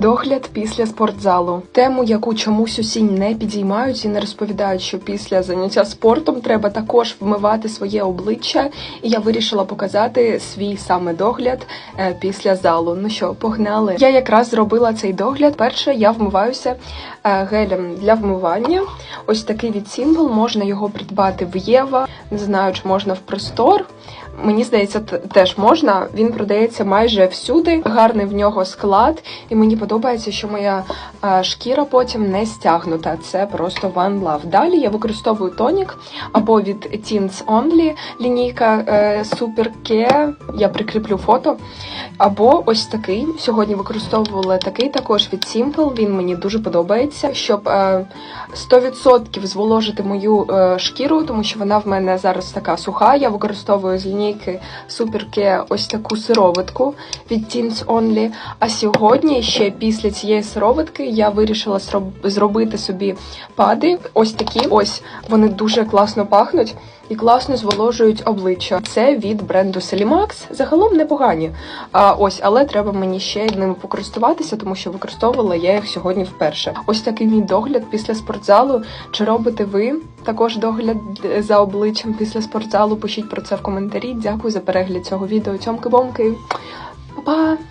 Догляд після спортзалу. Тему, яку чомусь усі не підіймають і не розповідають, що після заняття спортом треба також вмивати своє обличчя. І я вирішила показати свій саме догляд е, після залу. Ну що, погнали? Я якраз зробила цей догляд. Перше, я вмиваюся е, гелем для вмивання. Ось такий від Simple, можна його придбати в Єва. Не знаю, чи можна в простор. Мені здається, теж можна. Він продається майже всюди. Гарний в нього склад, і мені подобається, що моя е, шкіра потім не стягнута. Це просто One Love. Далі я використовую тонік або від Teens Only лінійка е, Super Care. Я прикріплю фото. Або ось такий. Сьогодні використовувала такий також від Simple. Він мені дуже подобається, щоб е, 100% зволожити мою е, шкіру, тому що вона в мене зараз така суха. Я використовую з лінійки Super Care ось таку сироватку від Teens Only. А сьогодні, ще після цієї сироватки, я вирішила зробити собі пади. Ось такі. Ось вони дуже класно пахнуть. І класно зволожують обличчя. Це від бренду Selimax. Загалом непогані. А ось, але треба мені ще ними покористуватися, тому що використовувала я їх сьогодні вперше. Ось такий мій догляд після спортзалу. Чи робите ви також догляд за обличчям після спортзалу? Пишіть про це в коментарі. Дякую за перегляд цього відео. Цьомки-бомки. Па-па!